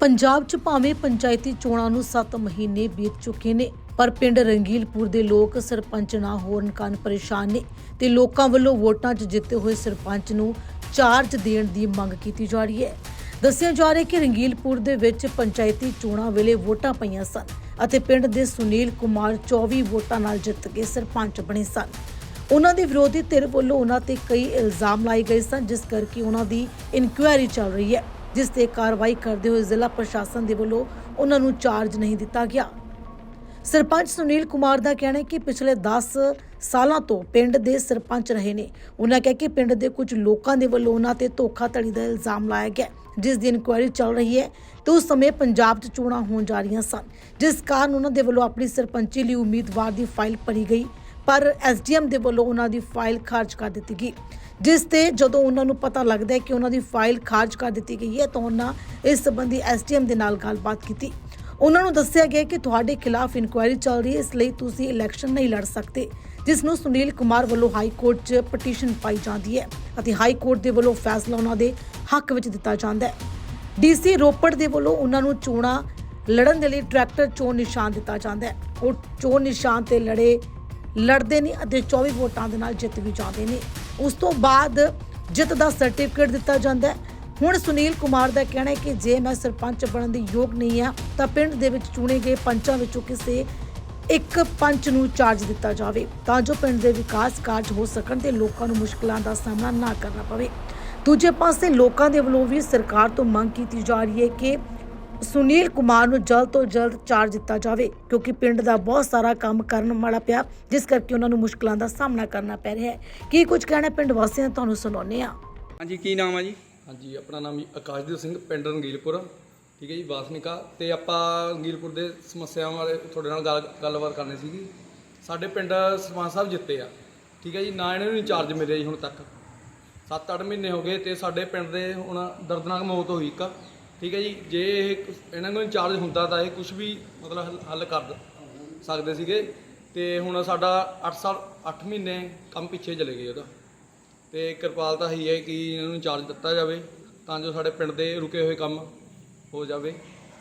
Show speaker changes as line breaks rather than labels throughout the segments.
ਪੰਜਾਬ 'ਚ ਭਾਵੇਂ ਪੰਚਾਇਤੀ ਚੋਣਾਂ ਨੂੰ 7 ਮਹੀਨੇ ਬੀਤ ਚੁੱਕੇ ਨੇ, ਪਰ ਪਿੰਡ ਰੰਗੀਲਪੁਰ ਦੇ ਲੋਕ ਸਰਪੰਚ ਨਾ ਹੋਣ ਕਾਰਨ ਪਰੇਸ਼ਾਨ ਨੇ ਤੇ ਲੋਕਾਂ ਵੱਲੋਂ ਵੋਟਾਂ 'ਚ ਜਿੱਤੇ ਹੋਏ ਸਰਪੰਚ ਨੂੰ ਚਾਰਜ ਦੇਣ ਦੀ ਮੰਗ ਕੀਤੀ ਜਾ ਰਹੀ ਹੈ। ਦੱਸਿਆ ਜਾ ਰਿਹਾ ਕਿ ਰੰਗੀਲਪੁਰ ਦੇ ਵਿੱਚ ਪੰਚਾਇਤੀ ਚੋਣਾਂ ਵੇਲੇ ਵੋਟਾਂ ਪਈਆਂ ਸਨ ਅਤੇ ਪਿੰਡ ਦੇ ਸੁਨੀਲ ਕੁਮਾਰ 24 ਵੋਟਾਂ ਨਾਲ ਜਿੱਤ ਕੇ ਸਰਪੰਚ ਬਣੇ ਸਨ। ਉਹਨਾਂ ਦੇ ਵਿਰੋਧੀ ਧਿਰ ਵੱਲੋਂ ਉਹਨਾਂ ਤੇ ਕਈ ਇਲਜ਼ਾਮ ਲਾਏ ਗਏ ਸਨ, ਜਿਸ ਕਰਕੇ ਉਹਨਾਂ ਦੀ ਇਨਕੁਆਇਰੀ ਚੱਲ ਰਹੀ ਹੈ। ਜਿਸ ਤੇ ਕਾਰਵਾਈ ਕਰਦੇ ਹੋਏ ਜ਼ਿਲ੍ਹਾ ਪ੍ਰਸ਼ਾਸਨ ਦੇ ਵੱਲੋਂ ਉਹਨਾਂ ਨੂੰ ਚਾਰਜ ਨਹੀਂ ਦਿੱਤਾ ਗਿਆ। ਸਰਪੰਚ ਸੁਨੀਲ ਕੁਮਾਰ ਦਾ ਕਹਿਣਾ ਹੈ ਕਿ ਪਿਛਲੇ 10 ਸਾਲਾਂ ਤੋਂ ਪਿੰਡ ਦੇ ਸਰਪੰਚ ਰਹੇ ਨੇ। ਉਹਨਾਂ ਕਹਿ ਕਿ ਪਿੰਡ ਦੇ ਕੁਝ ਲੋਕਾਂ ਦੇ ਵੱਲੋਂ ਉਹਨਾਂ ਤੇ ਧੋਖਾਧੜੀ ਦਾ ਇਲਜ਼ਾਮ ਲਾਇਆ ਗਿਆ ਜਿਸ ਦੀ ਇਨਕੁਆਇਰੀ ਚੱਲ ਰਹੀ ਹੈ ਤੇ ਉਸ ਸਮੇਂ ਪੰਜਾਬ 'ਚ ਚੋਣਾਂ ਹੋਣ ਜਾ ਰਹੀਆਂ ਸਨ। ਜਿਸ ਕਾਰਨ ਉਹਨਾਂ ਦੇ ਵੱਲੋਂ ਆਪਣੀ ਸਰਪੰਚੀ ਲਈ ਉਮੀਦਵਾਰ ਦੀ ਫਾਈਲ ਭਰੀ ਗਈ। ਪਰ ਐਸਡੀਐਮ ਦੇ ਵੱਲੋਂ ਉਹਨਾਂ ਦੀ ਫਾਈਲ ਖਾਰਜ ਕਰ ਦਿੱਤੀ ਗਈ। ਜਿਸ ਤੇ ਜਦੋਂ ਉਹਨਾਂ ਨੂੰ ਪਤਾ ਲੱਗਦਾ ਹੈ ਕਿ ਉਹਨਾਂ ਦੀ ਫਾਈਲ ਖਾਰਜ ਕਰ ਦਿੱਤੀ ਗਈ ਹੈ, ਤਾਂ ਉਹਨਾਂ ਇਸ ਸੰਬੰਧੀ ਐਸਡੀਐਮ ਦੇ ਨਾਲ ਗੱਲਬਾਤ ਕੀਤੀ। ਉਹਨਾਂ ਨੂੰ ਦੱਸਿਆ ਗਿਆ ਕਿ ਤੁਹਾਡੇ ਖਿਲਾਫ ਇਨਕੁਆਇਰੀ ਚੱਲ ਰਹੀ ਹੈ, ਇਸ ਲਈ ਤੁਸੀਂ ਇਲੈਕਸ਼ਨ ਨਹੀਂ ਲੜ ਸਕਦੇ, ਜਿਸ ਨੂੰ ਸੁਨੀਲ ਕੁਮਾਰ ਵੱਲੋਂ ਹਾਈ ਕੋਰਟ 'ਚ ਪਟੀਸ਼ਨ ਪਾਈ ਜਾਂਦੀ ਹੈ ਅਤੇ ਹਾਈ ਕੋਰਟ ਦੇ ਵੱਲੋਂ ਫੈਸਲਾ ਉਹਨਾਂ ਦੇ ਹੱਕ ਵਿੱਚ ਦਿੱਤਾ ਜਾਂਦਾ ਹੈ। ਡੀਸੀ ਰੋਪੜ ਦੇ ਵੱਲੋਂ ਉਹਨਾਂ ਨੂੰ ਚੋਣਾਂ ਲੜਨ ਦੇ ਲਈ ਟਰੈਕਟਰ ਚੋਣ ਨਿਸ਼ਾਨ ਦਿੱਤਾ ਜਾਂਦਾ ਹੈ। ਉਹ ਚੋਣ ਨਿਸ਼ਾਨ ਤੇ ਲੜੇ ਲੜਦੇ ਨੇ ਅਤੇ 24 ਵੋਟਾਂ ਦੇ ਨਾਲ ਜਿੱਤ ਵੀ ਜਾਂਦੇ ਨੇ। ਉਸ ਤੋਂ ਬਾਅਦ ਜਿੱਤ ਦਾ ਸਰਟੀਫਿਕੇਟ ਦਿੱਤਾ ਜਾਂਦਾ ਹੈ। ਹੁਣ ਸੁਨੀਲ ਕੁਮਾਰ ਦਾ ਕਹਿਣਾ ਹੈ ਕਿ ਜੇ ਮੈਂ ਸਰਪੰਚ ਬਣਨ ਦੇ ਯੋਗ ਨਹੀਂ ਹਾਂ, ਤਾਂ ਪਿੰਡ ਦੇ ਵਿੱਚ ਚੁਣੇ ਗਏ ਪੰਚਾਂ ਵਿੱਚੋਂ ਕਿਸੇ ਇੱਕ ਪੰਚ ਨੂੰ ਚਾਰਜ ਦਿੱਤਾ ਜਾਵੇ, ਤਾਂ ਜੋ ਪਿੰਡ ਦੇ ਵਿਕਾਸ ਕਾਰਜ ਹੋ ਸਕਣ ਤੇ ਲੋਕਾਂ ਨੂੰ ਮੁਸ਼ਕਲਾਂ ਦਾ ਸਾਹਮਣਾ ਨਾ ਕਰਨਾ ਪਵੇ। ਦੂਜੇ ਪਾਸੇ ਲੋਕਾਂ ਦੇ ਵੱਲੋਂ ਵੀ ਸਰਕਾਰ ਤੋਂ ਮੰਗ ਕੀਤੀ ਜਾ ਰਹੀ ਹੈ ਕਿ ਸੁਨੀਲ ਕੁਮਾਰ ਨੂੰ ਜਲਦ ਤੋਂ ਜਲਦ ਚਾਰਜ ਦਿੱਤਾ ਜਾਵੇ ਕਿਉਂਕਿ ਪਿੰਡ ਦਾ ਬਹੁਤ ਸਾਰਾ ਕੰਮ ਕਰਨ ਵਾਲਾ ਪਿਆ ਜਿਸ ਕਰਕੇ ਉਹਨਾਂ ਨੂੰ ਮੁਸ਼ਕਲਾਂ ਦਾ ਸਾਹਮਣਾ ਕਰਨਾ ਪੈ ਰਿਹਾ ਹੈ। ਕੀ ਕੁਝ ਕਹਿਣਾ ਪਿੰਡ ਵਾਸੀਆਂ ਨੇ ਤੁਹਾਨੂੰ ਸੁਣਾਉਂਦੇ ਹਾਂ।
ਹਾਂਜੀ ਕੀ ਨਾਮ ਆ ਜੀ?
ਹਾਂਜੀ ਆਪਣਾ ਨਾਮ ਜੀ ਆਕਾਸ਼ਦੀਪ ਸਿੰਘ ਪਿੰਡ ਰੰਗੀਲਪੁਰ। ਠੀਕ ਹੈ ਜੀ ਵਾਸਨਿਕਾ। ਤੇ ਆਪਾਂ ਰੰਗੀਲਪੁਰ ਦੇ ਸਮੱਸਿਆਵਾਂ ਬਾਰੇ ਤੁਹਾਡੇ ਨਾਲ ਗੱਲ ਗੱਲਬਾਤ ਕਰਨੀ ਸੀਗੀ। ਸਾਡੇ ਪਿੰਡ ਸਰਪੰਚ ਸਾਹਿਬ ਜਿੱਤੇ ਆ। ਠੀਕ ਹੈ ਜੀ ਨਾ ਇਹਨਾਂ ਨੂੰ ਇੰਚਾਰਜ ਮਿਲਿਆ ਜੀ ਹੁਣ ਤੱਕ। 7-8 ਮਹੀਨੇ ਹੋ ਗਏ ਤੇ ਸਾਡੇ ਪਿੰਡ ਦੇ ਹੁਣ ਦਰਦਨਾਕ ਮੌਤ ਹੋਈ ਇੱਕ। ਠੀਕ ਹੈ ਜੀ, ਜੇ ਇਹ ਕੁਛ- ਇਹਨਾਂ ਨੂੰ ਇੰਚਾਰਜ ਹੁੰਦਾ ਤਾਂ ਇਹ ਕੁਝ ਵੀ ਮਤਲਬ ਹੱਲ- ਹੱਲ ਕਰ ਦ- ਸਕਦੇ ਸੀਗੇ। ਤੇ ਹੁਣ ਸਾਡਾ 8 ਸਾਲ 8 ਮਹੀਨੇ ਕੰਮ ਪਿੱਛੇ ਚਲੇ ਗਏ ਉਹਦਾ। ਤੇ ਕਿਰਪਾਲਤਾ ਹੀ ਹੈ ਕਿ ਇਹਨਾਂ ਨੂੰ ਚਾਰਜ ਦਿੱਤਾ ਜਾਵੇ, ਤਾਂ ਜੋ ਸਾਡੇ ਪਿੰਡ ਦੇ ਰੁਕੇ ਹੋਏ ਕੰਮ ਹੋ ਜਾਵੇ।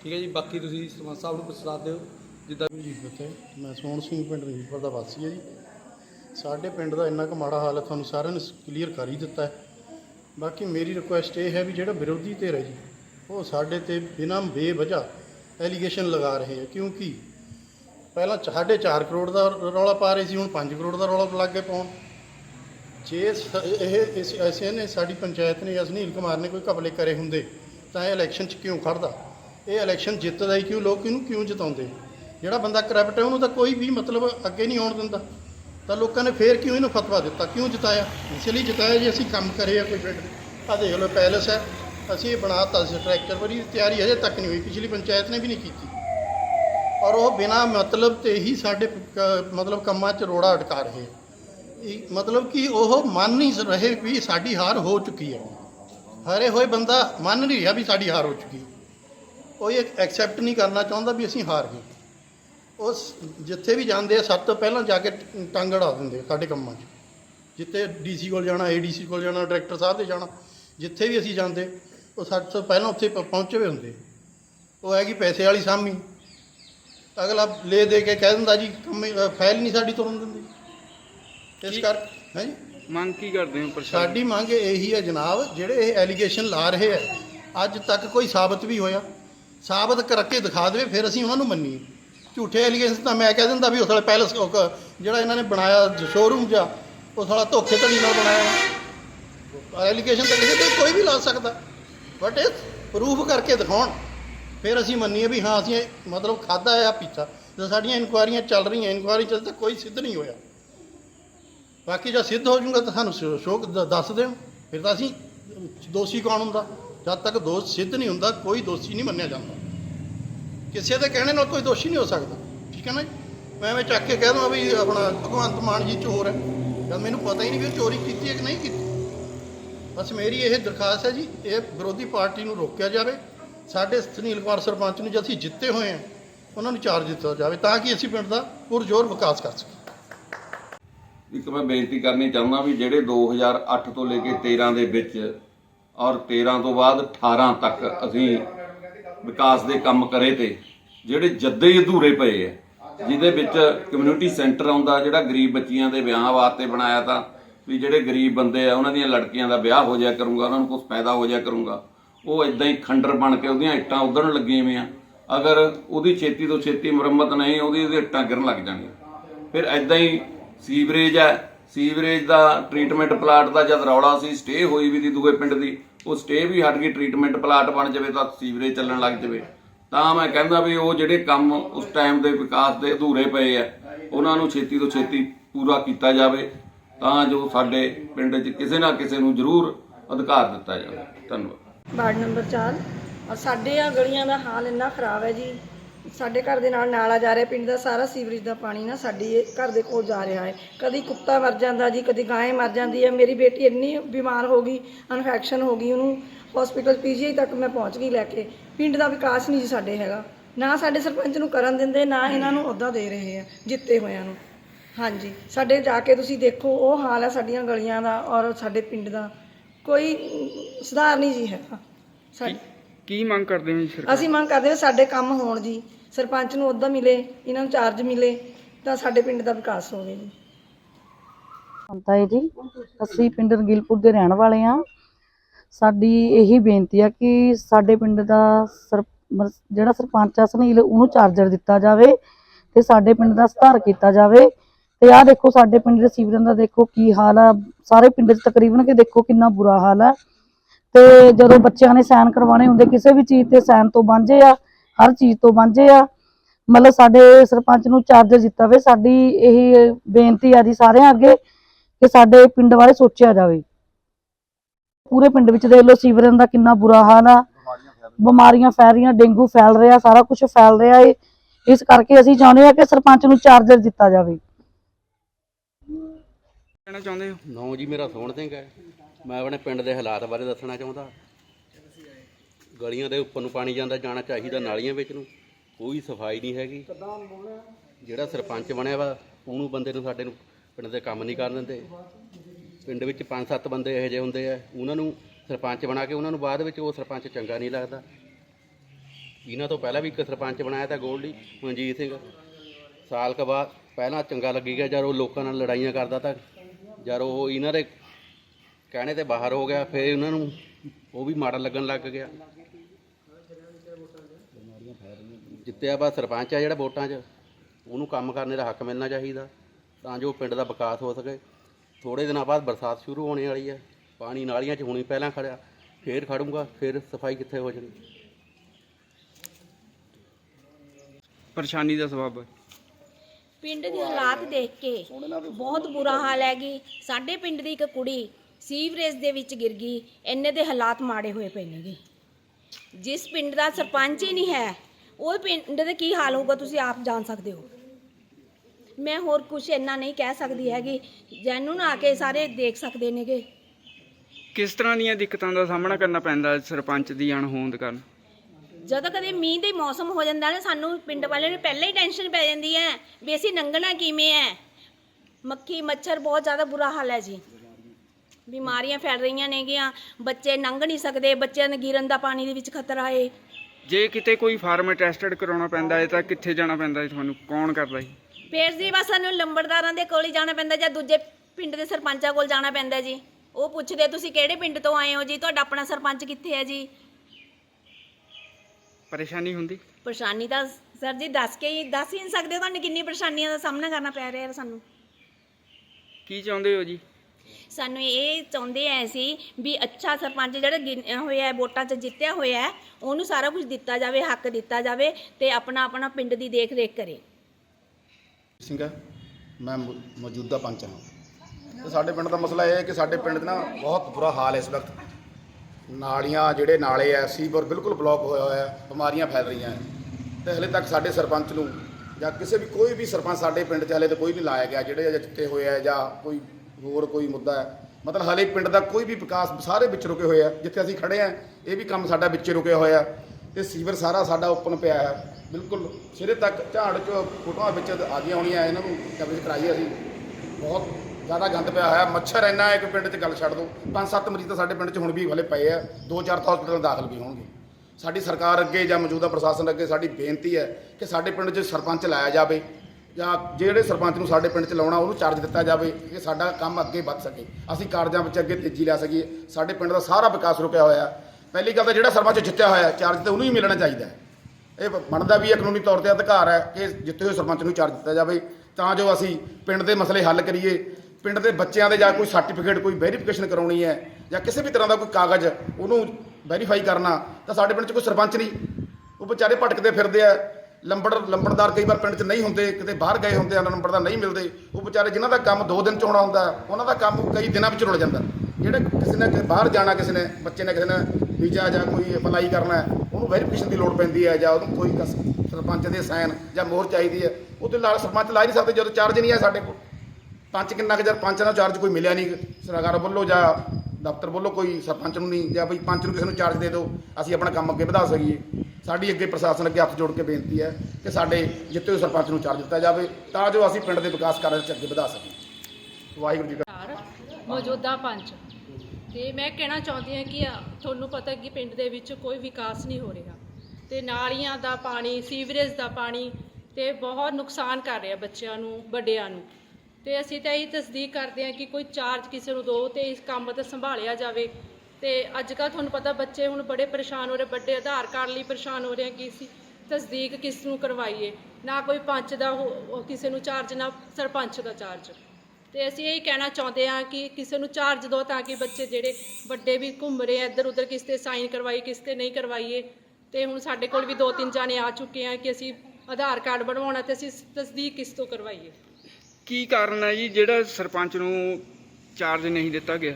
ਠੀਕ ਹੈ ਜੀ, ਬਾਕੀ ਤੁਸੀਂ ਸਰਪੰਚ ਸਾਹਿਬ ਨੂੰ ਪੁੱਛ ਸਕਦੇ ਹੋ, ਜਿੱਦਾਂ
ਜੀ ਫਤਿਹ ਮੈਂ ਸੋਹਣ ਸਿੰਘ ਪਿੰਡ ਰਹੀਪੁਰ ਦਾ ਵਾਸੀ ਹਾਂ ਜੀ। ਸਾਡੇ ਪਿੰਡ ਦਾ ਇੰਨਾ ਕੁ ਮਾੜਾ ਹਾਲ ਹੈ, ਤੁਹਾਨੂੰ ਸਾਰਿਆਂ ਨੂੰ ਕਲੀਅਰ ਕਰ ਹੀ ਦਿੱਤਾ ਹੈ। ਬਾਕੀ ਮੇਰੀ ਰਿਕੁਐਸਟ ਇਹ ਹੈ ਵੀ ਜਿਹੜਾ ਵਿਰੋਧੀ ਧਿਰ ਹੈ ਜੀ ਉਹ ਸਾਡੇ ਤੇ ਬਿਨਾਂ ਬੇਵਜ੍ਹਾ ਐਲੀਗੇਸ਼ਨ ਲਗਾ ਰਹੇ ਹੈ ਕਿਉਂਕਿ ਪਹਿਲਾਂ ਸਾਢੇ ਚਾਰ ਕਰੋੜ ਦਾ ਰੌਲਾ ਪਾ ਰਹੇ ਸੀ, ਹੁਣ 5 ਕਰੋੜ ਦਾ ਰੌਲਾ ਲੱਗ ਗਏ ਪਾਉਣ। ਜੇ ਸ- ਇਹ, ਇਸ ਐਸੇ ਨੇ ਸਾਡੀ ਪੰਚਾਇਤ ਨੇ ਜਾਂ ਸੁਨੀਲ ਕੁਮਾਰ ਨੇ ਕੋਈ ਘਪਲੇ ਕਰੇ ਹੁੰਦੇ, ਤਾਂ ਇਹ ਇਲੈਕਸ਼ਨ 'ਚ ਕਿਉਂ ਖੜਦਾ ਇਹ ਇਲੈਕਸ਼ਨ ਜਿੱਤਦਾ ਹੀ ਕਿਉਂ, ਲੋਕ ਇਹਨੂੰ ਕਿਉਂ ਜਿਤਾਉਂਦੇ? ਜਿਹੜਾ ਬੰਦਾ ਕਰਪਟ ਹੈ, ਉਹਨੂੰ ਤਾਂ ਕੋਈ ਵੀ ਮਤਲਬ ਅੱਗੇ ਨਹੀਂ ਆਉਣ ਦਿੰਦਾ। ਤਾਂ ਲੋਕਾਂ ਨੇ ਫੇਰ ਕਿਉਂ ਇਹਨੂੰ ਫਤਵਾ ਦਿੱਤਾ? ਕਿਉਂ ਜਿਤਾਇਆ? ਇਸ ਲਈ ਜਿਤਾਇਆ ਜੇ ਅਸੀਂ ਕੰਮ ਕਰੇ ਆ ਕੋਈ ਪਿੰਡ ਆ ਦੇਖ ਲਓ ਪੈਲਸ ਹੈ। ਅਸੀਂ ਇਹ ਬਣਾਤਾ ਸੀ ਟਰੈਕਟਰ, ਪਰ ਤਿਆਰੀ ਹਜੇ ਤੱਕ ਨਹੀਂ ਹੋਈ, ਪਿਛਲੀ ਪੰਚਾਇਤ ਨੇ ਵੀ ਨਹੀਂ ਕੀਤੀ। ਔਰ ਉਹ ਬਿਨਾ ਮਤਲਬ ਤੇ ਹੀ ਸਾਡੇ ਕ- ਮਤਲਬ ਕੰਮਾਂ 'ਚ ਰੋੜਾ ਅਟਕਾ ਰਹੇ ਇਹ ਮਤਲਬ ਕਿ ਉਹ ਮੰਨ ਨਹੀਂ ਰਹੇ ਵੀ ਸਾਡੀ ਹਾਰ ਹੋ ਚੁੱਕੀ ਹੈ। ਹਾਰੇ ਹੋਏ ਬੰਦਾ ਮੰਨ ਨਹੀਂ ਰਿਹਾ ਵੀ ਸਾਡੀ ਹਾਰ ਹੋ ਚੁੱਕੀ ਹੈ। ਉਹ ਇਹ ਐਕਸੈਪਟ ਨਹੀਂ ਕਰਨਾ ਚਾਹੁੰਦਾ ਵੀ ਅਸੀਂ ਹਾਰ ਗਏ। ਉਸ ਜਿੱਥੇ ਵੀ ਜਾਂਦੇ ਆ, ਸਭ ਤੋਂ ਪਹਿਲਾਂ ਜਾ ਕੇ ਟੰਗ ਅੜਾ ਦਿੰਦੇ ਆ ਸਾਡੇ ਕੰਮਾਂ 'ਚ। ਜਿੱਥੇ ਡੀਸੀ ਕੋਲ ਜਾਣਾ ਏਡੀਸੀ ਕੋਲ ਜਾਣਾ ਡਾਇਰੈਕਟਰ ਸਾਹਿਬ ਦੇ ਜਾਣਾ, ਜਿੱਥੇ ਵੀ ਅਸੀਂ ਜਾਂਦੇ ਉਹ ਸਾਡੇ ਤੋਂ ਪਹਿਲਾਂ ਉੱਥੇ ਪ- ਪਹੁੰਚੇ ਹੋਏ ਹੁੰਦੇ। ਉਹ ਹੈ ਕਿ ਪੈਸੇ ਵਾਲੀ ਸਾਮੀ। ਅਗਲਾ ਲੈ ਦੇ ਕੇ ਕਹਿ ਦਿੰਦਾ ਜੀ ਕੰਮ ਹੀ- ਅ, ਫਾਈਲ ਨਹੀਂ ਸਾਡੀ ਤੁਰਨ ਦਿੰਦੀ। ਇਸ
ਕੀ-
ਕਰ ਹੈ ਜੀ?
ਮੰਗ ਕੀ ਕਰਦੇ ਹੋ ਪ੍ਰਸ਼ਾਸਨ
ਸਾਡੀ ਮੰਗ ਇਹੀ ਹੈ ਜਨਾਬ ਜਿਹੜੇ ਇਹ ਐਲੀਗੇਸ਼ਨ ਲਾ ਰਹੇ ਆ ਅੱਜ ਤੱਕ ਕੋਈ ਸਾਬਤ ਵੀ ਹੋਇਆ। ਸਾਬਤ ਕਰਕੇ ਦਿਖਾ ਦੇਵੇ ਫਿਰ ਅਸੀਂ ਉਹਨਾਂ ਨੂੰ ਮੰਨੀਏ। ਝੂਠੇ ਐਲੀਗੇਸ਼ਨ ਤਾਂ ਮੈਂ ਕਹਿ ਦਿੰਦਾ ਵੀ ਉਸ ਵਾਲੇ ਪੈਲਸ ਉਹ ਕ- ਜਿਹੜਾ ਇਹਨਾਂ ਨੇ ਬਣਾਇਆ ਸ਼ੋਰੂਮ ਜਾਂ ਉਹ ਸਾਲਾ ਧੋਖੇ ਧੜੀ ਨਾਲ ਬਣਾਇਆ। ਐਲੀਗੇਸ਼ਨ ਤਾਂ ਕਿਸੇ ਤੇ ਕੋਈ ਵੀ ਲਾ ਸਕਦਾ। ਬਟ ਇਹ ਪ੍ਰੂਫ ਕਰਕੇ ਦਿਖਾਉਣ, ਫਿਰ ਅਸੀਂ ਮੰਨੀਏ ਵੀ ਹਾਂ, ਅਸੀਂ ਇਹ ਮਤਲਬ ਖਾਦਾ ਆ ਪੀਤਾ। ਜਦੋਂ ਸਾਡੀਆਂ ਇਨਕੁਆਇਰੀਆਂ ਚੱਲ ਰਹੀਆਂ ਇਨਕੁਆਇਰੀ ਚੱਲ ਤਾਂ ਕੋਈ ਸਿੱਧ ਨਹੀਂ ਹੋਇਆ। ਬਾਕੀ ਜੇ ਸਿੱਧ ਹੋ ਜਾਊਗਾ ਤਾਂ ਸਾਨੂੰ ਸ਼ੋਕ ਦ- ਦੱਸ ਦੇਣ। ਫਿਰ ਤਾਂ ਅਸੀਂ ਦੋਸ਼ੀ ਕੌਣ ਹੁੰਦਾ? ਜਦ ਤੱਕ ਦੋਸ਼ ਸਿੱਧ ਨਹੀਂ ਹੁੰਦਾ, ਕੋਈ ਦੋਸ਼ੀ ਨਹੀਂ ਮੰਨਿਆ ਜਾਂਦਾ। ਕਿਸੇ ਦੇ ਕਹਿਣੇ ਨਾਲ ਕੋਈ ਦੋਸ਼ੀ ਨਹੀਂ ਹੋ ਸਕਦਾ। ਠੀਕ ਹੈ ਨਾ ਮੈਂ ਐਵੇਂ ਚੱਕ ਕੇ ਕਹਿ ਦਵਾਂ ਵੀ ਆਪਣਾ ਭਗਵੰਤ ਮਾਨ ਜੀ ਚੋਰ ਹੈ। ਜਦ ਮੈਨੂੰ ਪਤਾ ਹੀ ਨਹੀਂ ਵੀ ਉਹ ਚੋਰੀ ਕੀਤੀ ਹੈ ਕਿ ਨਹੀਂ ਕੀਤੀ। ਬਸ ਮੇਰੀ ਇਹ ਦਰਖਾਸਤ ਹੈ ਜੀ, ਇਹ ਵਿਰੋਧੀ ਪਾਰਟੀ ਨੂੰ ਰੋਕਿਆ ਜਾਵੇ। ਸਾਡੇ ਸੁਨੀਲ ਕੁਮਾਰ ਸਰਪੰਚ ਨੂੰ ਜੇ ਅਸੀਂ ਜਿੱਤੇ ਹੋਏ ਹਾਂ, ਉਹਨਾਂ ਨੂੰ ਚਾਰਜ ਦਿੱਤਾ ਜਾਵੇ ਤਾਂ ਕਿ ਅਸੀਂ ਪਿੰਡ ਦਾ ਪੁਰਜੋਰ ਵਿਕਾਸ ਕਰ ਸਕੀਏ।
ਇੱਕ ਮੈਂ ਬੇਨਤੀ ਕਰਨੀ ਚਾਹੁੰਦਾ ਵੀ ਜਿਹੜੇ 2008 ਤੋਂ ਲੈ ਕੇ 13 ਦੇ ਵਿੱਚ ਔਰ 13 ਤੋਂ ਬਾਅਦ 18 ਤੱਕ ਅਸੀਂ ਵਿਕਾਸ ਦੇ ਕੰਮ ਕਰੇ ਤੇ, ਜਿਹੜੇ ਜੱਦੇ ਹੀ ਅਧੂਰੇ ਪਏ ਆ ਜਿਹਦੇ ਵਿੱਚ ਕਮਿਊਨਿਟੀ ਸੈਂਟਰ ਆਉਂਦਾ, ਜਿਹੜਾ ਗਰੀਬ ਬੱਚੀਆਂ ਦੇ ਵਿਆਹ ਵਾਸਤੇ ਬਣਾਇਆ ਤਾਂ ਵੀ ਜਿਹੜੇ ਗਰੀਬ ਬੰਦੇ ਆ, ਉਹਨਾਂ ਦੀਆਂ ਲੜਕੀਆਂ ਦਾ ਵਿਆਹ ਹੋ ਜਾਇਆ ਕਰੂੰਗਾ, ਉਹਨਾਂ ਨੂੰ ਕੁਝ ਫਾਇਦਾ ਹੋ ਜਾਇਆ ਕਰੂੰਗਾ। ਉਹ ਇਦਾਂ ਹੀ ਖੰਡਰ ਬਣ ਕੇ ਉਹਦੀਆਂ ਇੱਟਾਂ ਉਧੜਨ ਲੱਗੀਆਂ ਹੋਈਆਂ। ਅਗਰ ਉਹਦੀ ਛੇਤੀ ਤੋਂ ਛੇਤੀ ਮੁਰੰਮਤ ਨਹੀਂ, ਉਹਦੀ ਉਹਦੀ ਇੱਟਾਂ ਗਿਰਨ ਲੱਗ ਜਾਣਗੀਆਂ। ਫਿਰ ਐਦਾਂ ਹੀ ਸੀਵਰੇਜ ਹੈ ਸੀਵਰੇਜ ਦਾ ਟ੍ਰੀਟਮੈਂਟ ਪਲਾਂਟ ਦਾ ਜਦ ਰੌਲਾ ਸੀ ਸਟੇ ਹੋਈ ਵੀ ਦੀ ਦੂਏ ਪਿੰਡ ਦੀ, ਉਹ ਸਟੇ ਵੀ ਹਟ ਗਈ, ਟ੍ਰੀਟਮੈਂਟ ਪਲਾਂਟ ਬਣ ਜਾਵੇ ਤਾਂ ਸੀਵਰੇਜ ਚੱਲਣ ਲੱਗ ਜਾਵੇ। ਤਾਂ ਮੈਂ ਕਹਿੰਦਾ ਵੀ ਉਹ ਜਿਹੜੇ ਕੰਮ ਉਸ ਟਾਈਮ ਦੇ ਵਿਕਾਸ ਦੇ ਅਧੂਰੇ ਪਏ ਆ, ਉਹਨਾਂ ਨੂੰ ਛੇਤੀ ਤੋਂ ਛੇਤੀ ਪੂਰਾ ਕੀਤਾ ਜਾਵੇ। ਤਾਂ ਜੋ ਸਾਡੇ ਪਿੰਡ 'ਚ ਕਿਸੇ ਨਾ ਕਿਸੇ ਨੂੰ ਜ਼ਰੂਰ ਅਧਿਕਾਰ ਦਿੱਤਾ ਜਾਵੇ। ਧੰਨਵਾਦ।
ਵਾਰਡ ਨੰਬਰ 4 ਔਰ ਸਾਡੇ ਆ ਗਲੀਆਂ ਦਾ ਹਾਲ ਇੰਨਾ ਖਰਾਬ ਹੈ ਜੀ। ਸਾਡੇ ਘਰ ਦੇ ਨਾਲ ਨਾਲਾ ਜਾ ਰਿਹਾ, ਪਿੰਡ ਦਾ ਸਾਰਾ ਸੀਵਰੇਜ ਦਾ ਪਾਣੀ ਨਾ ਸਾਡੀ ਇਹ ਘਰ ਦੇ ਕੋਲ ਜਾ ਰਿਹਾ ਹੈ। ਕਦੀ ਕੁੱਤਾ ਮਰ ਜਾਂਦਾ ਜੀ, ਕਦੀ ਗਾਂ ਮਰ ਜਾਂਦੀ ਹੈ। ਮੇਰੀ ਬੇਟੀ ਇੰਨੀ ਬਿਮਾਰ ਹੋ ਗਈ ਇਨਫੈਕਸ਼ਨ ਹੋ ਗਈ, ਉਹਨੂੰ ਹਸਪੀਟਲ ਪੀਜੀਆਈ ਤੱਕ ਮੈਂ ਪਹੁੰਚ ਗਈ ਲੈ ਕੇ। ਪਿੰਡ ਦਾ ਵਿਕਾਸ ਨਹੀਂ ਜੀ ਸਾਡੇ ਹੈਗਾ। ਨਾ ਸਾਡੇ ਸਰਪੰਚ ਨੂੰ ਕਰਨ ਦਿੰਦੇ, ਨਾ ਇਹਨਾਂ ਨੂੰ ਅਹੁਦਾ ਦੇ ਰਹੇ ਆ ਜਿੱਤੇ ਹੋਇਆਂ ਨੂੰ। ਹਾਂਜੀ ਸਾਡੇ ਜਾ ਕੇ ਤੁਸੀਂ ਦੇਖੋ ਉਹ ਹਾਲ ਹੈ ਸਾਡੀਆਂ ਗਲੀਆਂ ਦਾ ਔਰ ਸਾਡੇ ਪਿੰਡ ਦਾ। ਕੋਈ ਸੁਧਾਰ ਨਹੀਂ ਜੀ ਹੈਗਾ। ਸਾਡੇ
ਕੀ ਮੰਗ ਕਰਦੇ ਹੋ ਜੀ ਸਰਕਾਰ?
ਅਸੀਂ ਮੰਗ ਕਰਦੇ ਹਾਂ ਸਾਡੇ ਕੰਮ ਹੋਣ ਜੀ। ਸਰਪੰਚ ਨੂੰ ਅਹੁਦਾ ਮਿਲੇ ਇਹਨਾਂ ਨੂੰ ਚਾਰਜ ਮਿਲੇ ਤਾਂ ਸਾਡੇ ਪਿੰਡ ਦਾ ਵਿਕਾਸ ਹੋਵੇ ਜੀ।
ਸੰਤਾ ਹੈ ਜੀ ਅਸੀਂ ਪਿੰਡ ਰਗੀਲਪੁਰ ਦੇ ਰਹਿਣ ਵਾਲੇ ਹਾਂ। ਸਾਡੀ ਇਹੀ ਬੇਨਤੀ ਆ ਕਿ ਸਾਡੇ ਪਿੰਡ ਦਾ ਸਰ ਜਿਹੜਾ ਸਰਪੰਚ ਆ ਸੁਨੀਲ ਉਹਨੂੰ ਚਾਰਜਰ ਦਿੱਤਾ ਜਾਵੇ ਤੇ ਸਾਡੇ ਪਿੰਡ ਦਾ ਸੁਧਾਰ ਕੀਤਾ ਜਾਵੇ। ਤੇ ਆਹ ਦੇਖੋ ਸਾਡੇ ਪਿੰਡ ਦੇ ਸੀਵਰਾਂ ਦਾ ਦੇਖੋ ਕੀ ਹਾਲ ਆ। ਸਾਰੇ ਪਿੰਡ 'ਚ ਤਕਰੀਬਨ ਕਿ ਦੇਖੋ ਕਿੰਨਾ ਬੁਰਾ ਹਾਲ ਆ। ਤੇ ਜਦੋਂ ਬੱਚਿਆਂ ਨੇ ਸਾਈਨ ਕਰਵਾਉਣੇ ਹੁੰਦੇ ਕਿਸੇ ਵੀ ਚੀਜ਼ ਤੇ ਸਾਈਨ ਤੋਂ ਵਾਂਝੇ ਆ, ਹਰ ਚੀਜ਼ ਤੋਂ ਵਾਂਝੇ ਆ। ਮਤਲਬ ਸਾਡੇ ਸਰਪੰਚ ਨੂੰ ਚਾਰਜਰ ਦਿੱਤਾ ਵੇ, ਸਾਡੀ ਇਹ ਬੇਨਤੀ ਆ ਜੀ ਸਾਰਿਆਂ ਅੱਗੇ ਕਿ ਸਾਡੇ ਪਿੰਡ ਬਾਰੇ ਸੋਚਿਆ ਜਾਵੇ। ਪੂਰੇ ਪਿੰਡ ਵਿੱਚ ਦੇਖ ਲਓ ਸੀਵਰਨ ਦਾ ਕਿੰਨਾ ਬੁਰਾ ਹਾਲ ਆ। ਬਿਮਾਰੀਆਂ ਫੈਲ ਰਹੀਆਂ, ਡੇਂਗੂ ਫੈਲ ਰਿਹਾ, ਸਾਰਾ ਕੁਝ ਫੈਲ ਰਿਹਾ ਏ। ਇਸ ਕਰਕੇ ਅਸੀਂ ਚਾਹੁੰਦੇ ਆ ਕਿ ਸਰਪੰਚ ਨੂੰ ਚਾਰਜਰ ਦਿੱਤਾ ਜਾਵੇ।
ਕਹਿਣਾ ਚਾਹੁੰਦੇ ਹੋ?
ਨੌ ਜੀ, ਮੇਰਾ ਸੋਹਣ ਸਿੰਘ ਹੈ। ਮੈਂ ਆਪਣੇ ਪਿੰਡ ਦੇ ਹਾਲਾਤ ਬਾਰੇ ਦੱਸਣਾ ਚਾਹੁੰਦਾ। ਗਲੀਆਂ ਦੇ ਉੱਪਰ ਨੂੰ ਪਾਣੀ ਜਾਂਦਾ, ਜਾਣਾ ਚਾਹੀਦਾ ਨਾਲੀਆਂ ਵਿੱਚ ਨੂੰ। ਕੋਈ ਸਫ਼ਾਈ ਨਹੀਂ ਹੈਗੀ। ਜਿਹੜਾ ਸਰਪੰਚ ਬਣਿਆ ਵਾ, ਉਹਨੂੰ ਬੰਦੇ ਨੂੰ ਸਾਡੇ ਨੂੰ ਪਿੰਡ ਦੇ ਕੰਮ ਨਹੀਂ ਕਰਨ ਦਿੰਦੇ। ਪਿੰਡ ਵਿੱਚ ਪੰਜ ਸੱਤ ਬੰਦੇ ਇਹੋ ਜਿਹੇ ਹੁੰਦੇ ਆ। ਉਹਨਾਂ ਨੂੰ ਸਰਪੰਚ ਬਣਾ ਕੇ ਉਹਨਾਂ ਨੂੰ ਬਾਅਦ ਵਿੱਚ ਉਹ ਸਰਪੰਚ ਚੰਗਾ ਨਹੀਂ ਲੱਗਦਾ। ਇਹਨਾਂ ਤੋਂ ਪਹਿਲਾਂ ਵੀ ਇੱਕ ਸਰਪੰਚ ਬਣਾਇਆ ਤਾਂ ਗੋਲਡੀ, ਮਨਜੀਤ ਸਿੰਘ। ਸਾਲ ਕ ਬਾਅਦ ਪਹਿਲਾਂ ਚੰਗਾ ਲੱਗੀ ਗਿਆ, ਜਦ ਉਹ ਲੋਕਾਂ ਨਾਲ ਲੜਾਈਆਂ ਕਰਦਾ ਤਾਂ ਜਦ ਉਹ ਇਹਨਾਂ ਦੇ ਕਹਿਣੇ ਤੇ ਬਾਹਰ ਹੋ ਗਿਆ, ਫਿਰ ਉਹਨਾਂ ਨੂੰ ਉਹ ਵੀ ਮਾੜਾ ਲੱਗਣ ਲੱਗ ਗਿਆ। ਜਿੱਤਿਆ ਬਾ ਸਰਪੰਚ ਆ ਜਿਹੜਾ ਵੋਟਾਂ 'ਚ, ਉਹਨੂੰ ਕੰਮ ਕਰਨੇ ਦਾ ਹੱਕ ਮਿਲਣਾ ਚਾਹੀਦਾ, ਤਾਂ ਜੋ ਪਿੰਡ ਦਾ ਵਿਕਾਸ ਹੋ ਸਕੇ। ਥੋੜੇ ਦਿਨਾਂ ਬਾਅਦ ਬਰਸਾਤ ਸ਼ੁਰੂ ਹੋਣੇ ਵਾਲੀ ਹੈ, ਪਾਣੀ ਨਾਲੀਆਂ 'ਚ ਹੁਣੀ ਪਹਿਲਾਂ ਖੜਿਆ, ਫੇਰ ਖੜੂਗਾ, ਫਿਰ ਸਫ਼ਾਈ ਕਿੱਥੇ ਹੋ ਜਾਣੀ।
ਪਰੇਸ਼ਾਨੀ ਦਾ ਸਬਬ
ਪਿੰਡ ਦੇ ਹਾਲਾਤ ਦੇਖ ਕੇ ਬਹੁਤ ਬੁਰਾ ਹਾਲ ਹੈਗੀ ਸਾਡੇ ਪਿੰਡ ਦੀ ਇੱਕ ਕੁੜੀ ਸੀਵਰੇਜ ਦੇ ਵਿੱਚ ਗਿਰ ਗਈ। ਇੰਨੇ ਦੇ ਹਾਲਾਤ ਮਾੜੇ ਹੋਏ ਪਏ ਨੇਗੇ। ਜਿਸ ਪਿੰਡ ਦਾ ਸਰਪੰਚ ਹੀ ਨਹੀਂ ਹੈ ਉਹ ਪਿੰਡ ਦੇ ਕੀ ਹਾਲ ਹੋਊਗਾ ਤੁਸੀਂ ਆਪ ਜਾਣ ਸਕਦੇ ਹੋ। ਮੈਂ ਹੋਰ ਕੁਝ ਇੰਨਾ ਨਹੀਂ ਕਹਿ ਸਕਦੀ ਹੈਗੀ ਜੈਨੂਨ ਆ ਕੇ ਸਾਰੇ ਦੇਖ ਸਕਦੇ ਨੇਗੇ।
ਕਿਸ ਤਰ੍ਹਾਂ ਦੀਆਂ ਦਿੱਕਤਾਂ ਦਾ ਸਾਹਮਣਾ ਕਰਨਾ ਪੈਂਦਾ ਸਰਪੰਚ ਦੀ ਅਣਹੋਂਦ ਕਾਰਨ?
ਜਦੋਂ ਕਦੇ ਮੀਂਹ ਦੇ ਮੌਸਮ ਹੋ ਜਾਂਦਾ ਨਾ ਸਾਨੂੰ ਪਿੰਡ ਵਾਲਿਆਂ ਨੂੰ ਪਹਿਲਾਂ ਹੀ ਟੈਨਸ਼ਨ ਪੈ ਜਾਂਦੀ ਹੈ ਵੀ ਅਸੀਂ ਲੰਘਣਾ ਕਿਵੇਂ ਹੈ। ਮੱਖੀ ਮੱਛਰ ਬਹੁਤ ਜ਼ਿਆਦਾ ਬੁਰਾ ਹਾਲ ਹੈ ਜੀ। ਬਿਮਾਰੀਆਂ ਫੈਲ ਰਹੀਆਂ ਨੇਗੀਆਂ ਬੱਚੇ ਲੰਘ ਨਹੀਂ ਸਕਦੇ ਬੱਚਿਆਂ ਦੇ ਗਿਰਨ ਦਾ ਪਾਣੀ ਦੇ ਵਿੱਚ ਖਤਰਾ ਏ
ਜੇ ਕਿਤੇ ਕੋਈ ਫਾਰਮ ਟੈਸਟਡ ਕਰਾਉਣਾ ਪੈਂਦਾ ਹੈ ਤਾਂ ਕਿੱਥੇ ਜਾਣਾ ਪੈਂਦਾ ਹੈ ਤੁਹਾਨੂੰ? ਕੌਣ ਕਰਦਾ ਹੈ
ਫੇਰ ਜੀ ਬਸ ਸਾਨੂੰ ਲੰਬੜਦਾਰਾਂ ਦੇ ਕੋਲ ਹੀ ਜਾਣਾ ਪੈਂਦਾ ਜਾਂ ਦੂਜੇ ਪਿੰਡ ਦੇ ਸਰਪੰਚਾਂ ਕੋਲ ਜਾਣਾ ਪੈਂਦਾ ਜੀ। ਉਹ ਪੁੱਛਦੇ ਤੁਸੀਂ ਕਿਹੜੇ ਪਿੰਡ ਤੋਂ ਆਏ ਹੋ ਜੀ? ਤੁਹਾਡਾ ਆਪਣਾ ਸਰਪੰਚ ਕਿੱਥੇ ਹੈ ਜੀ?
ਪਰੇਸ਼ਾਨੀ ਹੁੰਦੀ?
ਪਰੇਸ਼ਾਨੀ ਤਾਂ ਸਰ ਜੀ ਦੱਸ ਕੇ ਹੀ ਦੱਸ ਹੀ ਨਹੀਂ ਸਕਦੇ ਤੁਹਾਨੂੰ ਕਿੰਨੀ ਪਰੇਸ਼ਾਨੀਆਂ ਦਾ ਸਾਹਮਣਾ ਕਰਨਾ ਪੈ ਰਿਹਾ ਸਾਨੂੰ।
ਕੀ ਚਾਹੁੰਦੇ ਹੋ ਜੀ?
ਸਾਨੂੰ ਇਹ ਚਾਹੁੰਦੇ ਐ ਸੀ ਵੀ ਅੱਛਾ ਸਰਪੰਚ ਜਿਹੜਾ ਗਿਣਿਆ ਹੋਇਆ ਹੈ ਵੋਟਾਂ 'ਚ ਜਿੱਤਿਆ ਹੋਇਆ ਹੈ ਉਹਨੂੰ ਸਾਰਾ ਕੁਝ ਦਿੱਤਾ ਜਾਵੇ ਹੱਕ ਦਿੱਤਾ ਜਾਵੇ ਤੇ ਆਪਣਾ ਆਪਣਾ ਪਿੰਡ ਦੀ ਦੇਖ ਰੇਖ ਕਰੇ।
ਸਿੰਘ ਮੈਂ ਮੌਜੂਦਾ ਪੰਚ ਹਾਂ। ਤੇ ਸਾਡੇ ਪਿੰਡ ਦਾ ਮਸਲਾ ਇਹ ਹੈ ਕਿ ਸਾਡੇ ਪਿੰਡ ਨਾ ਬਹੁਤ ਬੁਰਾ ਹਾਲ ਹੈ ਇਸ ਵਕਤ। ਨਾਲੀਆਂ ਜਿਹੜੇ ਨਾਲੇ ਆ, ਸੀਵਰ ਬਿਲਕੁਲ ਬਲੌਕ ਹੋਇਆ ਹੋਇਆ ਹੈ ਬਿਮਾਰੀਆਂ ਫੈਲ ਰਹੀਆਂ ਹੈ ਤੇ ਹਲੇ ਤੱਕ ਸਾਡੇ ਸਰਪੰਚ ਨੂੰ ਜਾਂ ਕਿਸੇ ਵੀ, ਕੋਈ ਵੀ ਸਰਪੰਚ ਸਾਡੇ ਪਿੰਡ 'ਚ ਹਲੇ ਤਾਂ ਕੋਈ ਨਹੀਂ ਲਾਇਆ ਗਿਆ, ਜਿਹੜੇ ਅਜੇ ਜਿੱਤੇ ਹੋਏ ਆ ਜਾਂ ਕੋਈ ਹੋਰ ਕੋਈ ਮੁੱਦਾ ਹੈ। ਮਤਲਬ ਹਲੇ ਪਿੰਡ ਦਾ ਕੋਈ ਵੀ ਵਿਕਾਸ ਸਾਰੇ ਵਿੱਚ ਰੁਕੇ ਹੋਏ ਆ, ਜਿੱਥੇ ਅਸੀਂ ਖੜੇ ਆ, ਇਹ ਵੀ ਕੰਮ ਸਾਡਾ ਵਿੱਚ ਰੁਕਿਆ ਹੋਇਆ ਤੇ ਸੀਵਰ ਸਾਰਾ ਸਾਡਾ ਓਪਨ ਪਿਆ ਹੈ। ਬਿਲਕੁਲ ਸਿਰੇ ਤੱਕ ਝਾੜ ਚ ਫੋਟੋਆਂ ਵਿੱਚ ਆ ਗਈਆਂ ਹੋਣੀਆਂ, ਇਹਨਾਂ ਨੂੰ ਕਵਰੇਜ ਕਰਾਈ ਅਸੀਂ। ਬਹੁਤ ਜ਼ਿਆਦਾ ਗੰਦ ਪਿਆ ਹੋਇਆ, ਮੱਛਰ ਇੰਨਾ ਹੈ ਕਿ ਪਿੰਡ 'ਚ ਗੱਲ ਛੱਡ ਦਿਓ। ਪੰਜ ਸੱਤ ਮਰੀਜ਼ ਤਾਂ ਸਾਡੇ ਪਿੰਡ 'ਚ ਹੁਣ ਵੀ ਹਲੇ ਪਏ ਆ, ਦੋ ਚਾਰ ਤਾਂ ਹਸਪੀਟਲ ਦਾਖਲ ਵੀ ਹੋਣਗੇ।
ਸਾਡੀ ਸਰਕਾਰ ਅੱਗੇ ਜਾਂ ਮੌਜੂਦਾ ਪ੍ਰਸ਼ਾਸਨ ਅੱਗੇ ਸਾਡੀ ਬੇਨਤੀ ਹੈ ਕਿ ਸਾਡੇ ਪਿੰਡ 'ਚ ਸਰਪੰਚ ਲਾਇਆ ਜਾਵੇ, ਜਾਂ ਜਿਹੜੇ ਸਰਪੰਚ ਨੂੰ ਸਾਡੇ ਪਿੰਡ 'ਚ ਲਾਉਣਾ, ਉਹਨੂੰ ਚਾਰਜ ਦਿੱਤਾ ਜਾਵੇ, ਕਿ ਸਾਡਾ ਕੰਮ ਅੱਗੇ ਵੱਧ ਸਕੇ। ਅਸੀਂ ਕਾਰਜਾਂ ਵਿੱਚ ਅੱਗੇ ਤੇਜ਼ੀ ਲਿਆ ਸਕੀਏ। ਸਾਡੇ ਪਿੰਡ ਦਾ ਸਾਰਾ ਵਿਕਾਸ ਰੁਕਿਆ ਹੋਇਆ। ਪਹਿਲੀ ਗੱਲ ਤਾਂ ਜਿਹੜਾ ਸਰਪੰਚ ਜਿੱਤਿਆ ਹੋਇਆ ਚਾਰਜ ਤਾਂ ਉਹਨੂੰ ਹੀ ਮਿਲਣਾ ਚਾਹੀਦਾ ਇਹ ਬਣਦਾ ਵੀ ਹੈ ਕਾਨੂੰਨੀ ਤੌਰ ਤੇ ਅਧਿਕਾਰ ਹੈ ਕਿ ਜਿੱਤੇ ਹੋਏ ਸਰਪੰਚ ਨੂੰ ਚਾਰਜ ਦਿੱਤਾ ਜਾਵੇ, ਤਾਂ ਜੋ ਅਸੀਂ ਪਿੰਡ ਦੇ ਮਸਲੇ ਹੱਲ ਕਰੀਏ ਪਿੰਡ ਦੇ ਬੱਚਿਆਂ ਦੇ ਜਾਂ ਕੋਈ ਸਰਟੀਫਿਕੇਟ ਕੋਈ ਵੈਰੀਫਿਕੇਸ਼ਨ ਕਰਾਉਣੀ ਹੈ ਜਾਂ ਕਿਸੇ ਵੀ ਤਰ੍ਹਾਂ ਦਾ ਕੋਈ ਕਾਗਜ਼, ਉਹਨੂੰ ਵੈਰੀਫਾਈ ਕਰਨਾ, ਤਾਂ ਸਾਡੇ ਪਿੰਡ 'ਚ ਕੋਈ ਸਰਪੰਚ ਨਹੀਂ। ਉਹ ਵਿਚਾਰੇ ਭਟਕਦੇ ਫਿਰਦੇ ਆ। ਲੰਬੜ, ਲੰਬੜਦਾਰ ਕਈ ਵਾਰ ਪਿੰਡ 'ਚ ਨਹੀਂ ਹੁੰਦੇ, ਕਿਤੇ ਬਾਹਰ ਗਏ ਹੁੰਦੇ ਆ ਲੰਬੜਦਾਰ ਨਹੀਂ ਮਿਲਦੇ। ਉਹ ਵਿਚਾਰੇ ਜਿਨ੍ਹਾਂ ਦਾ ਕੰਮ 2 ਦਿਨ 'ਚ ਹੋਣਾ ਹੁੰਦਾ, ਉਹਨਾਂ ਦਾ ਕੰਮ ਕਈ ਦਿਨਾਂ ਵਿੱਚ ਰੁੜ ਜਾਂਦਾ। ਜਿਹੜੇ ਕਿਸੇ ਨੇ ਬਾਹਰ ਜਾਣਾ ਕਿਸੇ ਨੇ, ਬੱਚੇ ਨੇ ਕਿਸੇ ਨੇ ਵੀਜ਼ਾ ਜਾਂ ਕੋਈ ਅਪਲਾਈ ਕਰਨਾ ਉਹਨੂੰ ਵੈਰੀਫਿਕੇਸ਼ਨ ਦੀ ਲੋੜ ਪੈਂਦੀ ਹੈ ਜਾਂ ਉਹਨੂੰ ਕੋਈ ਕਸ- ਸਰਪੰਚ ਦੇ ਸਾਈਨ ਜਾਂ ਮੋਹਰ ਚਾਹੀਦੀ ਹੈ। ਉਹ ਤੇ ਨਾਲ ਸਰਪੰਚ ਲਾ ਨਹੀਂ ਸਕਦੇ ਜਦੋਂ ਚਾਰਜ ਨਹੀਂ ਹੈ ਸਾਡੇ ਕੋਲ। ਪੰਚ ਕਿੰਨਾ ਕੁ ਚਿਰ ਪੰਚ ਦਾ ਚਾਰਜ ਕੋਈ ਮਿਲਿਆ ਨਹੀਂ, ਸਰਕਾਰ ਵੱਲੋਂ ਜਾਂ ਦਫ਼ਤਰ ਵੱਲੋਂ ਕੋਈ ਸਰਪੰਚ ਨੂੰ ਨਹੀਂ, ਜਾਂ ਬਈ ਪੰਚ ਨੂੰ ਕਿਸੇ ਨੂੰ ਚਾਰਜ ਦੇ ਦਿਓ, ਅਸੀਂ ਆਪਣਾ ਕੰਮ ਅੱਗੇ ਵਧਾ ਸਕੀਏ। ਸਾਡੀ ਅੱਗੇ ਪ੍ਰਸ਼ਾਸਨ ਅੱਗੇ ਹੱਥ ਜੋੜ ਕੇ ਬੇਨਤੀ ਹੈ ਕਿ ਸਾਡੇ ਜਿੱਤੇ ਹੋਏ ਸਰਪੰਚ ਨੂੰ ਚਾਰਜ ਦਿੱਤਾ ਜਾਵੇ, ਤਾਂ ਜੋ ਅਸੀਂ ਪਿੰਡ ਦੇ ਵਿਕਾਸ ਕਾਰਜ 'ਚ ਅੱਗੇ ਵਧਾ ਸਕੀਏ। ਵਾਹਿਗੁਰੂ ਜੀ ਕਾ
ਮੌਜੂਦਾ ਪੰਚ ਤੇ ਮੈਂ ਕਹਿਣਾ ਚਾਹੁੰਦੀ ਹਾਂ ਕਿ ਤੁਹਾਨੂੰ ਪਤਾ ਕਿ ਪਿੰਡ ਦੇ ਵਿੱਚ ਕੋਈ ਵਿਕਾਸ ਨਹੀਂ ਹੋ ਰਿਹਾ। ਤੇ ਨਾਲੀਆਂ ਦਾ ਪਾਣੀ, ਸੀਵਰੇਜ ਦਾ ਪਾਣੀ ਤੇ ਬਹੁਤ ਨੁਕਸਾਨ ਕਰ ਰਿਹਾ ਬੱਚਿਆਂ ਨੂੰ, ਵੱਡਿਆਂ ਨੂੰ। ਤੇ ਅਸੀਂ ਤਾਂ ਇਹ ਤਸਦੀਕ ਕਰਦੇ ਹਾਂ ਕਿ ਕੋਈ ਚਾਰਜ ਕਿਸੇ ਨੂੰ ਦਿਓ ਤੇ ਇਸ ਕੰਮ ਤੇ ਸੰਭਾਲਿਆ ਜਾਵੇ। ਤੇ ਅੱਜ ਕੱਲ੍ਹ ਤੁਹਾਨੂੰ ਪਤਾ ਬੱਚੇ ਹੁਣ ਬੜੇ ਪਰੇਸ਼ਾਨ ਹੋ ਰਹੇ, ਵੱਡੇ ਆਧਾਰ ਕਾਰਡ ਲਈ ਪਰੇਸ਼ਾਨ ਹੋ ਰਹੇ ਆ ਕਿ ਅਸੀਂ ਤਸਦੀਕ ਕਿਸ ਨੂੰ ਕਰਵਾਈਏ। ਨਾ ਕੋਈ ਪੰਚ ਦਾ ਹੋ- ਕਿਸੇ ਨੂੰ ਚਾਰਜ, ਨਾ ਸਰਪੰਚ ਦਾ ਚਾਰਜ। ਤੇ ਅਸੀਂ ਇਹ ਕਹਿਣਾ ਚਾਹੁੰਦੇ ਹਾਂ ਕਿ ਕਿਸੇ ਨੂੰ ਚਾਰਜ ਦਿਓ ਤਾਂ ਕਿ ਬੱਚੇ ਜਿਹੜੇ ਵੱਡੇ ਵੀ ਘੁੰਮ ਰਹੇ ਆ ਇੱਧਰ ਉੱਧਰ ਕਿਸ ਤੇ ਸਾਈਨ ਕਰਵਾਈ ਕਿਸ ਤੇ ਨਹੀਂ ਕਰਵਾਈਏ। ਤੇ ਹੁਣ ਸਾਡੇ ਕੋਲ ਵੀ ਦੋ ਤਿੰਨ ਜਾਣੇ ਆ ਚੁੱਕੇ ਆ ਕਿ ਅਸੀਂ ਆਧਾਰ ਕਾਰਡ ਬਣਵਾਉਣਾ ਤੇ ਅਸੀਂ ਤਸਦੀਕ ਕਿਸ ਤੋਂ ਕਰਵਾਈਏ।
ਕੀ ਕਾਰਨ ਹੈ ਜੀ ਜਿਹੜਾ ਸਰਪੰਚ ਨੂੰ ਚਾਰਜ ਨਹੀਂ ਦਿੱਤਾ ਗਿਆ?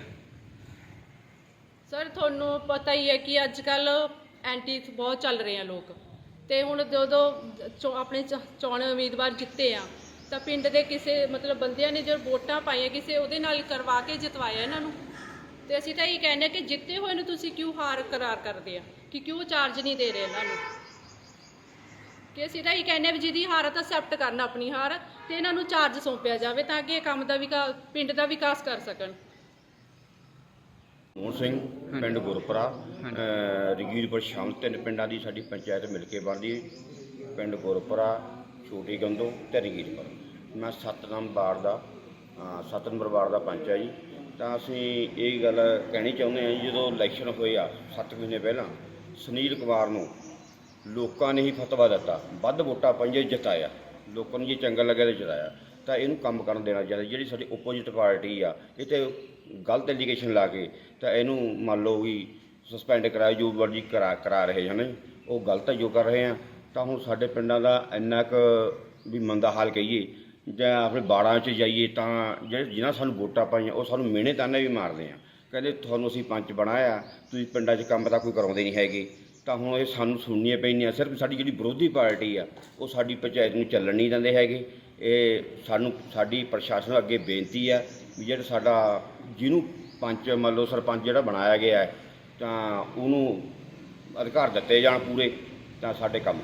ਸਰ, ਤੁਹਾਨੂੰ ਪਤਾ ਹੀ ਹੈ ਕਿ ਅੱਜ ਕੱਲ ਐਂਟੀ ਬਹੁਤ ਚੱਲ ਰਹੇ ਆ ਲੋਕ। ਤੇ ਹੁਣ ਜਦੋਂ ਚੋ- ਆਪਣੇ ਚ- ਚੋਣ ਉਮੀਦਵਾਰ ਜਿੱਤੇ ਆ, ਤਾਂ ਪਿੰਡ ਦੇ ਕਿਸੇ ਮਤਲਬ ਬੰਦਿਆਂ ਨੇ ਜੋ ਵੋਟਾਂ ਪਾਈਆਂ, ਕਿਸੇ ਉਹਦੇ ਨਾਲ ਕਰਵਾ ਕੇ ਜਿਤਵਾਇਆ ਇਹਨਾਂ ਨੂੰ। ਤੇ ਅਸੀਂ ਤਾਂ ਇਹ ਕਹਿੰਦੇ ਹਾਂ ਕਿ ਜਿੱਤੇ ਹੋਏ ਨੂੰ ਤੁਸੀਂ ਕਿਉਂ ਹਾਰ ਕਰਾਰ ਕਰਦੇ ਆ? ਕਿ ਕਿਉਂ ਚਾਰਜ ਨਹੀਂ ਦੇ ਰਹੇ ਇਹਨਾਂ ਨੂੰ? ਕਿ ਅਸੀਂ ਤਾਂ ਇਹ ਕਹਿੰਦੇ ਹਾਂ ਵੀ ਜਿਹਦੀ ਹਾਰ ਆ ਤਾਂ ਅਸੈਪਟ ਕਰਨ ਆਪਣੀ ਹਾਰ ਤੇ ਇਹਨਾਂ ਨੂੰ ਚਾਰਜ ਸੌਂਪਿਆ ਜਾਵੇ ਤਾਂ ਕਿ ਇਹ ਕੰਮ ਦਾ ਵਿਕਾਸ ਪਿੰਡ ਦਾ ਵਿਕਾਸ ਕਰ ਸਕਣ।
ਮੋਹਨ ਸਿੰਘ ਪਿੰਡ ਗੁਰਪੁਰਾ ਰਗੀਰਪੁਰ ਸ਼ਾਮਲ ਤਿੰਨ ਪਿੰਡਾਂ ਦੀ ਸਾਡੀ ਪੰਚਾਇਤ ਮਿਲ ਕੇ ਬਣਦੀ। ਹੈ। ਪਿੰਡ ਗੁਰਪੁਰਾ ਛੋਟੀ ਗੰਦੋ ਤੇ ਰਗੀਰਪੁਰ ਮੈਂ ਸਤਨਾਮ ਬਾੜ ਦਾ ਅਹ ਸੱਤ ਨੰਬਰ ਵਾਰਡ ਦਾ ਪੰਚ ਆ ਜੀ। ਤਾਂ ਅਸੀਂ ਇਹ ਗੱਲ ਕਹਿਣੀ ਚਾਹੁੰਦੇ ਹਾਂ ਜੀ, ਜਦੋਂ ਇਲੈਕਸ਼ਨ ਹੋਏ ਆ 7 ਮਹੀਨੇ ਪਹਿਲਾਂ ਸੁਨੀਲ ਕੁਮਾਰ ਨੂੰ ਲੋਕਾਂ ਨੇ ਹੀ ਫਤਵਾ ਦਿੱਤਾ। ਵੱਧ ਵੋਟਾਂ ਪਾਈਆਂ ਜਿਤਾਇਆ। ਲੋਕਾਂ ਨੂੰ ਜੇ ਚੰਗਾ ਲੱਗਿਆ ਤੇ ਜਿਤਾਇਆ। ਤਾਂ ਇਹਨੂੰ ਕੰਮ ਕਰਨ ਦੇਣਾ ਚਾਹੀਦਾ। ਜਿਹੜੀ ਸਾਡੀ ਓਪੋਜੀਟ ਪਾਰਟੀ ਆ, ਇਹ ਤੇ ਗਲਤ ਐਲੀਗੇਸ਼ਨ ਲਾ ਕੇ ਤਾਂ ਇਹਨੂੰ ਮੰਨ ਲਓ ਵੀ ਸਸਪੈਂਡ ਕਰਾਇਆ ਜੋ ਮਰਜ਼ੀ ਕਰਾ ਕਰਾ ਰਹੇ ਹਨ। ਜੀ। ਉਹ ਗਲਤ ਜੋ ਕਰ ਰਹੇ ਆ। ਤਾਂ ਹੁਣ ਸਾਡੇ ਪਿੰਡਾਂ ਦਾ ਇੰਨਾ ਕੁ ਵੀ ਮੰਦਾ ਹਾਲ ਕਹੀਏ, ਜਾਂ ਆਪਣੇ ਬਾੜਾਂ 'ਚ ਜਾਈਏ, ਤਾਂ ਜਿਹੜੇ ਜਿਨ੍ਹਾਂ ਸਾਨੂੰ ਵੋਟਾਂ ਪਾਈਆਂ, ਉਹ ਸਾਨੂੰ ਮਿਹਣੇ ਤਾਨੇ ਵੀ ਮਾਰਦੇ ਆ। ਕਹਿੰਦੇ, ਤੁਹਾਨੂੰ ਅਸੀਂ ਪੰਚ ਬਣਾਇਆ। ਤੁਸੀਂ ਪਿੰਡਾਂ 'ਚ ਕੰਮ ਤਾਂ ਕੋਈ ਕਰਾਉਂਦੇ ਨਹੀਂ ਹੈਗੇ। ਤਾਂ ਹੁਣ ਇਹ ਸਾਨੂੰ ਸੁਣਨੀਆਂ ਪੈਣੀਆਂ ਸਿਰਫ ਸਾਡੀ ਜਿਹੜੀ ਵਿਰੋਧੀ ਪਾਰਟੀ ਆ, ਉਹ ਸਾਡੀ ਪੰਚਾਇਤ ਨੂੰ ਚੱਲਣ ਨਹੀਂ ਦਿੰਦੇ ਹੈਗੇ। ਇਹ ਸਾਨੂੰ, ਸਾਡੀ ਪ੍ਰਸ਼ਾਸਨ ਅੱਗੇ ਬੇਨਤੀ ਆ ਵੀ ਜਿਹੜਾ ਸਾਡਾ, ਜਿਹਨੂੰ ਪੰਚ, ਮੰਨ ਲਓ ਸਰਪੰਚ ਜਿਹੜਾ ਬਣਾਇਆ ਗਿਆ ਤਾਂ ਉਹਨੂੰ ਅਧਿਕਾਰ ਦਿੱਤੇ ਜਾਣ ਪੂਰੇ, ਤਾਂ ਸਾਡੇ ਕੰਮ